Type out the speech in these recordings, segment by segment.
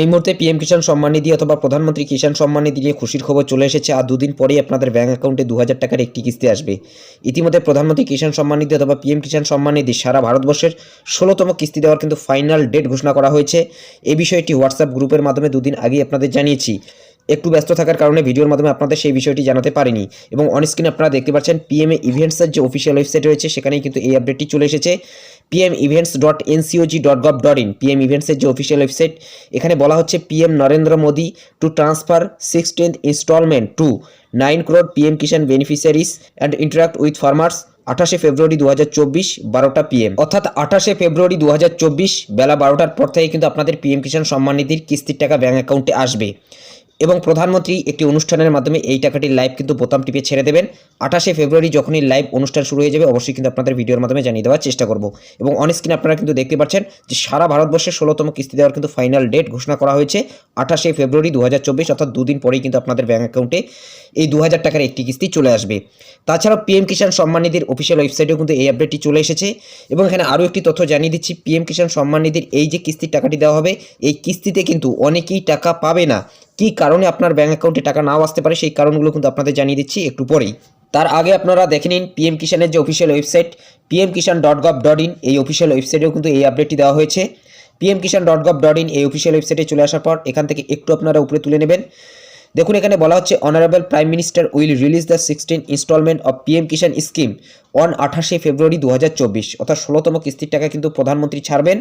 এই মুহূর্তে পিএম কিষাণ সম্মান নিধি অথবা প্রধানমন্ত্রী কিষাণ সম্মান নিধি নিয়ে খুশির খবর চলে এসেছে, আর দুদিন পরেই আপনাদের ব্যাঙ্ক অ্যাকাউন্টে দু হাজার টাকার একটি কিস্তি আসবে। ইতিমধ্যে প্রধানমন্ত্রী কিষাণ সম্মান নিধি অথবা পিএম কিষাণ সম্মান নিধি সারা ভারতবর্ষের ষোলোতম কিস্তি দেওয়ার কিন্তু ফাইনাল ডেট ঘোষণা করা হয়েছে। এ বিষয়টি হোয়াটসঅ্যাপ গ্রুপের মাধ্যমে দুদিন আগেই আপনাদের জানিয়েছি। একটু ব্যস্ত থাকার কারণে ভিডিওর মাধ্যমে আপনাদের সেই বিষয়টি জানাতে পারিনি। এবং অনস্ক্রিনে আপনারা দেখতে পাচ্ছেন পিএমএ ইভেন্টসের যে অফিসিয়াল ওয়েবসাইট রয়েছে, সেখানেই কিন্তু এই আপডেটটি চলে এসেছে। PM events dot NCOG dot gov dot in PM ইভেন্টসের যে অফিসিয়াল ওয়েবসাইট এখানে বলা হচ্ছে PM Narendra Modi to transfer six sixteenth instalment to nine crore PM Kisan beneficiaries and interact with farmers আঠাশে ফেব্রুয়ারি দু হাজার চব্বিশ, বারোটা পিএম অর্থাৎ আঠাশে ফেব্রুয়ারি দু হাজার চব্বিশ, বেলা বারোটার পর থেকে কিন্তু আপনাদের পিএম কিষাণ সম্মান নিধির কিস্তির টাকা ব্যাঙ্ক অ্যাকাউন্টে আসবে। এবং প্রধানমন্ত্রী একটি অনুষ্ঠানের মাধ্যমে এই টাকাটি লাইভ কিন্তু বোতাম টিপে ছেড়ে দেবেন। আঠাশে ফেব্রুয়ারি যখনই লাইভ অনুষ্ঠান শুরু হয়ে যাবে, অবশ্যই কিন্তু আপনাদের ভিডিওর মাধ্যমে জানিয়ে দেওয়ার চেষ্টা করব। এবং অনস্ক্রিনে আপনারা কিন্তু দেখতে পাচ্ছেন যে সারা ভারতবর্ষে ষোলোতম কিস্তি দেওয়ার কিন্তু ফাইনাল ডেট ঘোষণা করা হয়েছে, আঠাশে ফেব্রুয়ারি দু হাজার চব্বিশ, অর্থাৎ দুদিন পরেই কিন্তু আপনাদের ব্যাঙ্ক অ্যাকাউন্টে এই দু হাজার টাকার একটি কিস্তি চলে আসবে। তাছাড়াও পিএম কিষাণ সম্মান অফিসিয়াল ওয়েবসাইটেও কিন্তু এই আপডেটটি চলে এসেছে। এবং এখানে আরও একটি তথ্য জানিয়ে দিচ্ছি পিএম কিষাণ সম্মান নিধির এই যে কিস্তির টাকাটি দেওয়া হবে, এই কিস্তিতে কিন্তু অনেকেই টাকা পাবে না। কী কারণে আপনার ব্যাঙ্ক অ্যাকাউন্টে টাকা নাও আসতে পারে সেই কারণগুলো কিন্তু আপনাদের জানিয়ে দিচ্ছি একটু পরেই। তার আগে আপনারা দেখে নিন পিএম কিষাণের যে official website PM Kisan dot gov dot in এই অফিসিয়াল ওয়েবসাইটেও কিন্তু এই আপডেটটি দেওয়া হয়েছে। PM Kisan dot gov dot in এই অফিসিয়াল ওয়েবসাইটে চলে আসার পর এখান থেকে একটু আপনারা উপরে তুলে নেবেন। দেখুন, এখানে বলা হচ্ছে honourable prime minister will release the sixteen instalment of PM Kisan scheme on আঠাশে ফেব্রুয়ারি দু হাজার চব্বিশ। অর্থাৎ ষোলোতম কিস্তির টাকা কিন্তু প্রধানমন্ত্রী ছাড়বেন।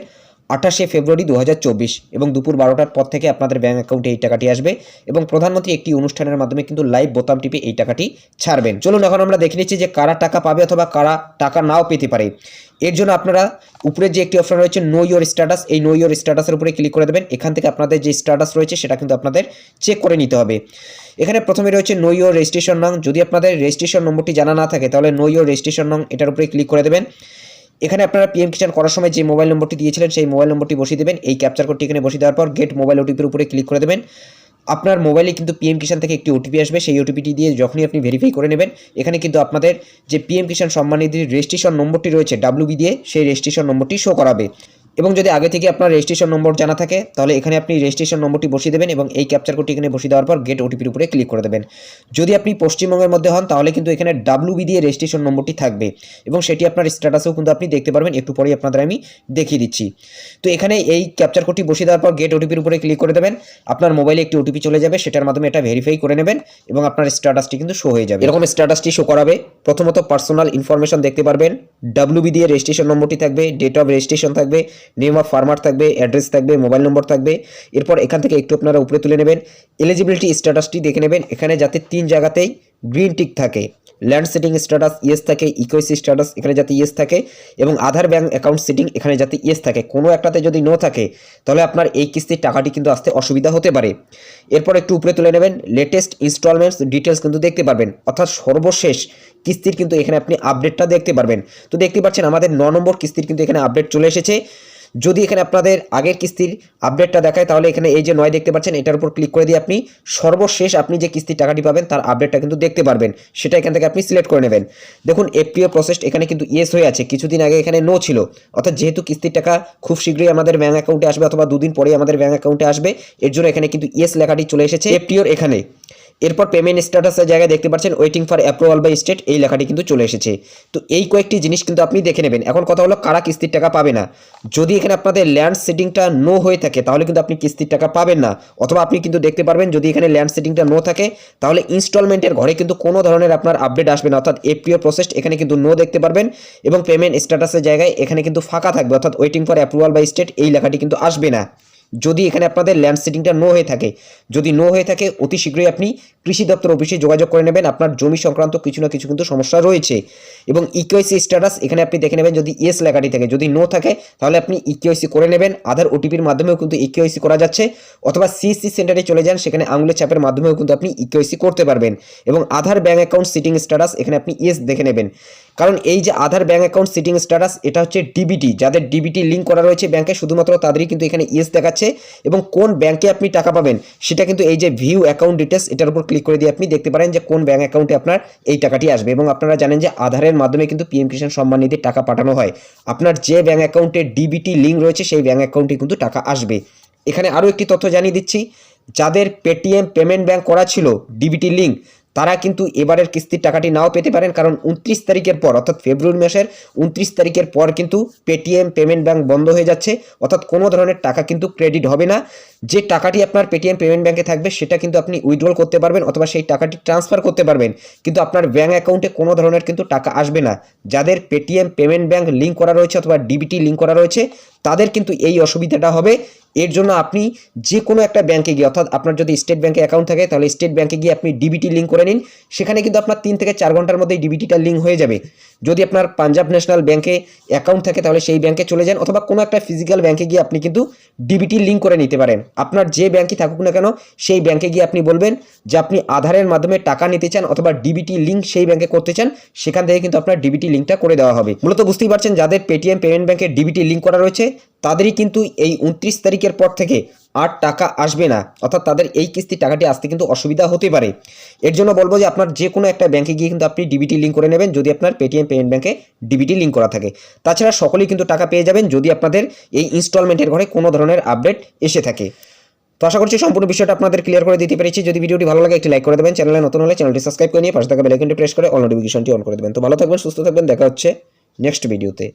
আঠাশে ফেব্রুয়ারি দু হাজার চব্বিশ এবং দুপুর বারোটার পর থেকে আপনাদের ব্যাঙ্ক অ্যাকাউন্টে এই টাকাটি আসবে এবং প্রধানমন্ত্রী একটি অনুষ্ঠানের মাধ্যমে কিন্তু লাইভ বোতাম টিপে এই টাকাটি ছাড়বেন। চলুন এখন আমরা দেখে নিচ্ছি যে কারা টাকা পাবে অথবা কারা টাকা নাও পেতে পারে। এর জন্য আপনারা উপরে যে একটি অপশন রয়েছে নো ইয়োর স্ট্যাটাস এই নো ইয়োর স্ট্যাটাসের উপরে ক্লিক করে দেবেন। এখান থেকে আপনাদের যে স্ট্যাটাস রয়েছে, সেটা কিন্তু আপনাদের চেক করে নিতে হবে। এখানে প্রথমে রয়েছে নো ইয়োর রেজিস্ট্রেশন নং যদি আপনাদের রেজিস্ট্রেশন নম্বরটি জানা না থাকে, তাহলে নো ইয়োর রেজিস্ট্রেশন নং এটার উপরে ক্লিক করে দেবেন। এখানে আপনারা পিএম কিষান করার সময় যে মোবাইল নম্বরটি দিয়েছিলেন, সেই মোবাইল নম্বরটি বসিয়ে দেবেন। এই ক্যাপচার কোডটি এখানে বসিয়ে দেওয়ার পর গেট মোবাইল ওটিপির উপরে ক্লিক করে দেবেন। আপনার মোবাইলে কিন্তু পিএম কিষাণ থেকে একটি ওটিপি আসবে। সেই ওটিপিটি দিয়ে যখনই আপনি ভেরিফাই করে নেবেন, এখানে কিন্তু আপনাদের যে পিএম কিষাণ সম্মান নিধির রেজিস্ট্রেশন নম্বরটি রয়েছে ডাব্লিউবি দিয়ে, সেই রেজিস্ট্রেশন নম্বরটি শো করাবে। এবং যদি আগে থেকে আপনার রেজিস্ট্রেশন নম্বর জানা থাকে, তাহলে এখানে আপনি রেজিস্ট্রেশন নম্বরটি বসিয়ে দেবেন এবং এই ক্যাপচার কোডটি এখানে বসিয়ে দেওয়ার পর গেট ওটিপির উপরে ক্লিক করে দেবেন। যদি আপনি পশ্চিমবঙ্গের মধ্যে হন, তাহলে কিন্তু এখানে ডাব্লিউবি দিয়ে রেজিস্ট্রেশন নম্বরটি থাকবে এবং সেটি আপনার স্ট্যাটাসেও কিন্তু আপনি দেখতে পারবেন। একটু পরেই আপনাদের আমি দেখিয়ে দিচ্ছি। তো এখানে এই ক্যাপচার কোডটি বসিয়ে দেওয়ার পর গেট ওটিপির উপরে ক্লিক করে দেবেন। আপনার মোবাইলে একটি ওটিপি চলে যাবে, সেটার মাধ্যমে এটা ভেরিফাই করে নেবেন এবং আপনার স্ট্যাটাসটি কিন্তু শো হয়ে যাবে। এরকম স্ট্যাটাসটি শো করাবে। প্রথমত পার্সোনাল ইনফরমেশন দেখতে পারবেন। ডাব্লিউবি দিয়ে রেজিস্ট্রেশন নম্বরটি থাকবে ডেট অফ রেজিস্ট্রেশন থাকবে নেম অফ ফার্মার থাকবে অ্যাড্রেস থাকবে মোবাইল নম্বর থাকবে। এরপর এখান থেকে একটু আপনারা উপরে তুলে নেবেন। এলিজিবিলিটি স্ট্যাটাসটি দেখে নেবেন। এখানে যাতে তিন জায়গাতেই গ্রিন টিক থাকে, ল্যান্ড সেটিং স্ট্যাটাস ইয়েস থাকে ইকোয়েসি স্ট্যাটাস এখানে যাতে ইয়েস থাকে, এবং আধার ব্যাঙ্ক অ্যাকাউন্ট সেটিং এখানে যাতে ইয়েস থাকে। কোনো একটাতে যদি নো থাকে, তাহলে আপনার এই কিস্তির টাকাটি কিন্তু আসতে অসুবিধা হতে পারে। এরপর একটু উপরে তুলে নেবেন লেটেস্ট ইনস্টলমেন্টস ডিটেলস কিন্তু দেখতে পারবেন, অর্থাৎ সর্বশেষ কিস্তির কিন্তু এখানে আপনি আপডেটটা দেখতে পারবেন। তো দেখতে পাচ্ছেন, আমাদের ন নম্বর কিস্তির কিন্তু এখানে আপডেট চলে এসেছে। যদি এখানে আপনাদের আগের কিস্তির আপডেটটা দেখায়, তাহলে এখানে এই যে নয় দেখতে পাচ্ছেন, এটার উপর ক্লিক করে দিয়ে আপনি সর্বশেষ আপনি যে কিস্তির টাকাটি পাবেন, তার আপডেটটা কিন্তু দেখতে পারবেন। সেটা এখান থেকে আপনি সিলেক্ট করে নেবেন। দেখুন এফপিও প্রসেস এখানে কিন্তু ইয়েস হয়ে আছে। কিছুদিন আগে এখানে নো ছিল। অর্থাৎ যেহেতু কিস্তির টাকা খুব শীঘ্রই আমাদের ব্যাঙ্ক অ্যাকাউন্টে আসবে অথবা দুদিন পরে আমাদের ব্যাঙ্ক অ্যাকাউন্টে আসবে, এর জন্য এখানে কিন্তু ইয়েস লেখাটি চলে এসেছে এফপিওর এখানে। এরপর পেমেন্ট স্ট্যাটাসের জায়গায় দেখতে পাচ্ছেন waiting for approval by state এই লেখাটি কিন্তু চলে এসেছে। তো এই কয়েকটি জিনিস কিন্তু আপনি দেখে নেবেন। এখন কথা হলো কারা কিস্তির টাকা পাবে না। যদি এখানে আপনাদের ল্যান্ড সেটিংটা নো হয়ে থাকে, তাহলে কিন্তু আপনি কিস্তির টাকা পাবেন না। অথবা আপনি কিন্তু দেখতে পারবেন, যদি এখানে ল্যান্ড সেটিংটা নো থাকে, তাহলে ইনস্টলমেন্টের ঘরে কিন্তু কোনো ধরনের আপনার আপডেট আসবে না। অর্থাৎ এপিও প্রসেস এখানে কিন্তু নো দেখতে পারবেন এবং পেমেন্ট স্ট্যাটাসের জায়গায় এখানে কিন্তু ফাঁকা থাকবে। অর্থাৎ waiting for approval by state এই লেখাটি কিন্তু আসবে না। যদি এখানে আপনাদের ল্যান্ড সেটিংটা নো হয়ে থাকে, যদি নো হয়ে থাকে, অতি শীঘ্রই আপনি কৃষি দপ্তর অফিসে যোগাযোগ করে নেবেন। আপনার জমি সংক্রান্ত কিছু না কিছু কিন্তু সমস্যা রয়েছে। এবং ইকেওয়াইসি স্ট্যাটাস এখানে আপনি দেখে নেবেন, যদি ইয়েস লেখাটি থাকে, যদি নো থাকে, তাহলে আপনি ইকেওয়াইসি করে নেবেন। আধার ওটিপির মাধ্যমেও কিন্তু ইকেওয়াইসি করা যাচ্ছে। অথবা সিএসসি সেন্টারে চলে যান, সেখানে আঙুলের চাপের মাধ্যমেও কিন্তু আপনি ইকেওয়াইসি করতে পারবেন। এবং Aadhaar bank account seeding status এখানে আপনি ইয়েস দেখে নেবেন। কারণ এই যে Aadhaar bank account seeding status এটা হচ্ছে ডিবিটি যাদের ডিবিটি লিঙ্ক করা রয়েছে ব্যাংকে শুধুমাত্র তাদেরই কিন্তু এখানে ইয়েস দেখাচ্ছে এবং কোন ব্যাংকে আপনি টাকা পাবেন, সেটা কিন্তু এই যে ভিউ অ্যাকাউন্ট ডিটেলস এটার উপর ক্লিক করে দিয়ে আপনি দেখতে পারেন যে কোন ব্যাঙ্ক অ্যাকাউন্টে আপনার এই টাকাটি আসবে এবং আপনারা জানেন যে আধারের মাধ্যমে কিন্তু পিএম কিষাণ সম্মান নিধির টাকা পাঠানো হয়। আপনার যে ব্যাঙ্ক অ্যাকাউন্টে ডিবিটি লিঙ্ক রয়েছে, সেই ব্যাঙ্ক অ্যাকাউন্টে কিন্তু টাকা আসবে। এখানে আরও একটি তথ্য জানিয়ে দিচ্ছি, যাদের পেটিএম পেমেন্ট ব্যাঙ্ক করা ছিল ডিবিটি লিঙ্ক তারা কিন্তু এবারের কিস্তির টাকাটি নাও পেতে পারেন, কারণ উনত্রিশ তারিখের পর, অর্থাৎ ফেব্রুয়ারি মাসের উনত্রিশ তারিখের পর কিন্তু পেটিএম পেমেন্ট ব্যাংক বন্ধ হয়ে যাচ্ছে। অর্থাৎ কোনো ধরনের টাকা কিন্তু ক্রেডিট হবে না। যে টাকাটি আপনার পেটিএম পেমেন্ট ব্যাংকে থাকবে, সেটা কিন্তু আপনি উইথড্রল করতে পারবেন অথবা সেই টাকাটি ট্রান্সফার করতে পারবেন। কিন্তু আপনার ব্যাঙ্ক অ্যাকাউন্টে কোনো ধরনের কিন্তু টাকা আসবে না। যাদের পেটিএম পেমেন্ট ব্যাংক লিঙ্ক করা রয়েছে অথবা ডিবিটি লিঙ্ক করা রয়েছে, তাদের কিন্তু এই অসুবিধাটা হবে। এর জন্য আপনি যে কোনো একটা ব্যাংকে গিয়ে, অর্থাৎ আপনার যদি স্টেট ব্যাংকে অ্যাকাউন্ট থাকে, তাহলে স্টেট ব্যাংকে গিয়ে আপনি ডিবিটি লিঙ্ক করে নিন। সেখানে কিন্তু আপনার তিন থেকে চার ঘণ্টার মধ্যে ডিবিটিটা লিঙ্ক হয়ে যাবে। যদি আপনার পাঞ্জাব ন্যাশনাল ব্যাংকে অ্যাকাউন্ট থাকে, তাহলে সেই ব্যাংকে চলে যান, অথবা কোনো একটা ফিজিক্যাল ব্যাংকে গিয়ে আপনি কিন্তু ডিবিটি লিঙ্ক করে নিতে পারেন। আপনার যে ব্যাংকই থাকুক না কেন, সেই ব্যাংকে গিয়ে আপনি বলবেন যে আপনি আধারের মাধ্যমে টাকা নিতে চান, অথবা ডিবিটি লিঙ্ক সেই ব্যাংকে করতে চান, সেখান থেকে কিন্তু আপনার ডিবিটি লিঙ্কটা করে দেওয়া হবে। মূলত বুঝতেই পারছেন, যাদের পেটিএম পেমেন্ট ব্যাংকের ডিবিটি লিঙ্ক করা রয়েছে তাদেরই কিন্তু এই উনত্রিশ তারিখের পর থেকে আর টাকা আসবে না। অর্থাৎ তাদের এই কিস্তির টাকাটি আসতে কিন্তু অসুবিধা হতে পারে। এর জন্য বলব যে আপনার যে কোনো একটা ব্যাংকে গিয়ে কিন্তু আপনি ডিবিটি লিঙ্ক করে নেবেন। যদি আপনার পেটিএম পেমেন্ট ব্যাংকে ডিবিটি লিঙ্ক করা থাকে। তাছাড়া সকলেই কিন্তু টাকা পেয়ে যাবেন যদি আপনাদের এই ইনস্টলমেন্টের ঘরে কোনো ধরনের আপডেট এসে থাকে। তো আশা করছি সম্পূর্ণ বিষয়টা আপনাদের ক্লিয়ার করে দিতে পেরেছি। যদি ভিডিওটি ভালো লাগে একটি লাইক করে দেবেন। চ্যানেলে নতুন হলে চ্যানেলটি সাবস্ক্রাইব করে নিয়ে পাশে থাকা বেলাইকনটি প্রেস করে অল নোটিফিকেশনটি অন করে দেবেন। তো ভালো থাকবেন, সুস্থ থাকবেন। দেখা হচ্ছে নেক্সট ভিডিওতে